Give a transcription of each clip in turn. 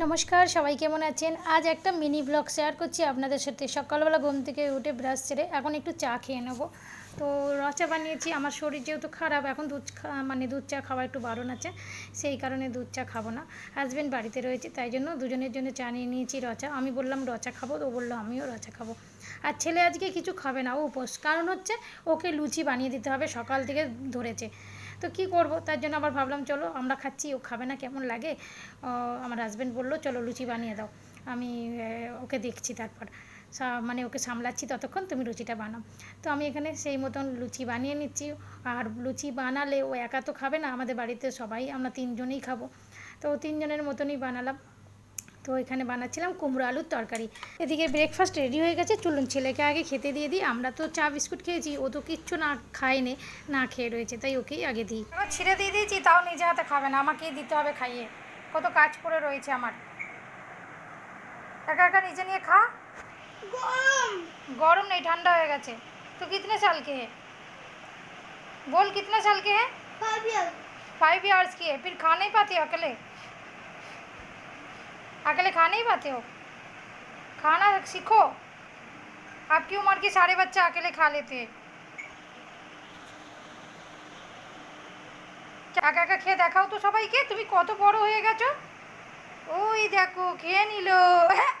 নমস্কার, সবাই কেমন আছেন? আজ একটা মিনি ব্লগ শেয়ার করছি আপনাদের সাথে। সকালবেলা ঘুম থেকে উঠে ব্রাশ ছেড়ে এখন একটু চা খেয়ে নেব। তো রচা বানিয়েছি। আমার শরীর যেহেতু খারাপ, এখন দুধ মানে দুধ চা খাওয়া একটু বারণ আছে, সেই কারণে দুধ চা খাব না। হাজব্যান্ড বাড়িতে রয়েছে, তাই জন্য দুজনের জন্য চা নিয়ে নিয়েছি রচা। আমি বললাম, রচা খাব? তো বলল, আমিও রচা খাব। আর ছেলে আজকে কিছু খাবে না, ও উপোস। কারণ হচ্ছে, ওকে লুচি বানিয়ে দিতে হবে, সকাল থেকে ধরেছে। তো কি করব? তার জন্য আবার ভাবলাম, চলো, আমরা খাচ্ছি, ও খাবে না, কেমন লাগে? আমার হাজব্যান্ড বলল, চলো, লুচি বানিয়ে দাও। আমি ওকে দেখছি তারপর। মানে ওকে সামলাচ্ছি ততক্ষণ তুমি লুচিটা বানাও। তো আমি এখানে সেই মতন লুচি বানিয়ে নিচ্ছি। আর লুচি বানালে ও একা তো খাবে না, আমাদের বাড়িতে সবাই, আমরা তিনজনেই খাব। তো তিনজনের মতনই বানালাম। তো এখানে বানাচ্ছিলাম কুমড়ো আলুর তরকারি। এদিকে ব্রেকফাস্ট রেডি হয়ে গেছে, চলুন ছেলেকে আগে খেতে দিয়ে দিই। আমরা তো চা বিস্কুট খেয়েছি, ও তো কিচ্ছু না খায়নি না খেয়ে রয়েছে, তাই ওকেই আগে দিই। ছিঁড়ে দিয়ে দিয়েছি, তাও নিজে হাতে খাবে না, আমাকেই দিতে হবে খাইয়ে। কত কাজ পড়ে রয়েছে আমার। একা একা নিজে নিয়ে খা। गरम नहीं ठंडा हो गए तो कितने साल के है बोल कितने साल के है फाइव ईयर्स की है फिर खा नहीं पाते हो अकेले अकेले खा नहीं पाते हो खाना सीखो आपकी उम्र के सारे बच्चे अकेले खा लेते हैं একা একা খেয়ে দেখাও তো সবাইকে তুমি কত বড় হয়ে গেছো ওই দেখো খেয়ে নিল হ্যাঁ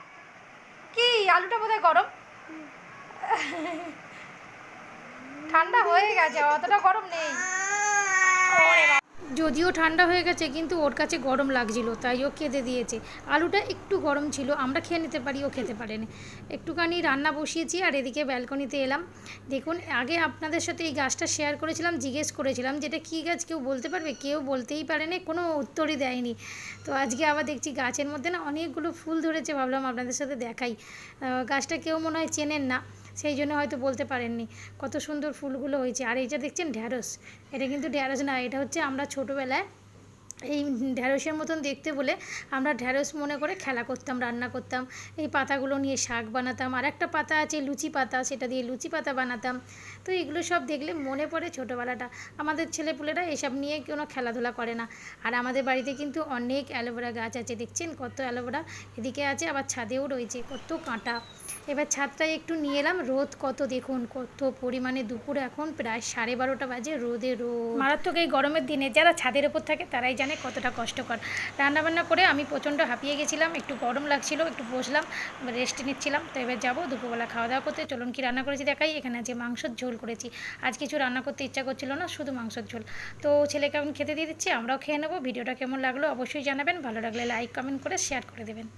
কি আলুটা বোধহয় গরম? ঠান্ডা হয়ে গেছে অতটা গরম নেই। যদিও ঠান্ডা হয়ে গেছে, কিন্তু ওর কাছে গরম লাগছিল, তাই ও খেতে দিয়েছে। আলুটা একটু গরম ছিল, আমরা খেয়ে নিতে পারি, ও খেতে পারেনি। একটুখানি রান্না বসিয়েছি আর এদিকে ব্যালকনিতে এলাম। দেখুন, আগে আপনাদের সাথে এই গাছটা শেয়ার করেছিলাম, জিজ্ঞেস করেছিলাম যেটা কী গাছ, কেউ বলতে পারবে? কেউ বলতেই পারেনি কোনো উত্তরই দেয়নি। তো আজকে আবার দেখছি গাছের মধ্যে না অনেকগুলো ফুল ধরেছে, ভাবলাম আপনাদের সাথে দেখাই। গাছটা কেউ মনে হয় চেনেন না। সেই জন্য হয়তো বলতে পারেননি কত সুন্দর ফুলগুলো হয়েছে। আর এইটা দেখছেন ঢ্যাঁড়স এটা কিন্তু ঢ্যাঁড়স না, এটা হচ্ছে আমরা ছোটোবেলায় এই ঢ্যাঁড়সের মতন দেখতে বলে আমরা ঢ্যাঁড়স মনে করে খেলা করতাম, রান্না করতাম। এই পাতাগুলো নিয়ে শাক বানাতাম। আর একটা পাতা আছে, লুচি পাতা, সেটা দিয়ে লুচি পাতা বানাতাম। তো এগুলো সব দেখলে মনে পড়ে ছোটোবেলাটা। আমাদের ছেলেপুলেরা এসব নিয়ে কোনো খেলাধুলা করে না। আর আমাদের বাড়িতে কিন্তু অনেক অ্যালোভেরা গাছ আছে। দেখছেন কত অ্যালোভেরা? এদিকে আছে, আবার ছাদেও রয়েছে, কত কাঁটা। এবার ছাদটায় একটু নিয়ে এলাম। রোদ কত, দেখুন কত পরিমাণে। দুপুর এখন প্রায় সাড়ে বারোটা বাজে, রোদে রোদ। মারাত্মক এই গরমের দিনে যারা ছাদের ওপর থাকে, তারাই জানে কতটা কষ্টকর। রান্নাবান্না করে আমি প্রচণ্ড হাঁপিয়ে গেছিলাম, একটু গরম লাগছিল, একটু বসলাম রেস্ট নিচ্ছিলাম, তো এবার যাব দুপুরবেলা খাওয়া দাওয়া করতে। চলুন কি রান্না করেছি দেখাই, এখানে আছে মাংসর ঝোল করেছি। আজ কিছু রান্না করতে ইচ্ছা করছিল না, শুধু মাংসর ঝোল। তো ছেলে কেমন খেতে দিয়ে দিচ্ছি, আমরাও খেয়ে নেব, ভিডিওটা কেমন লাগল অবশ্যই জানাবেন, ভালো লাগলে লাইক কমেন্ট করে শেয়ার করে দেবেন।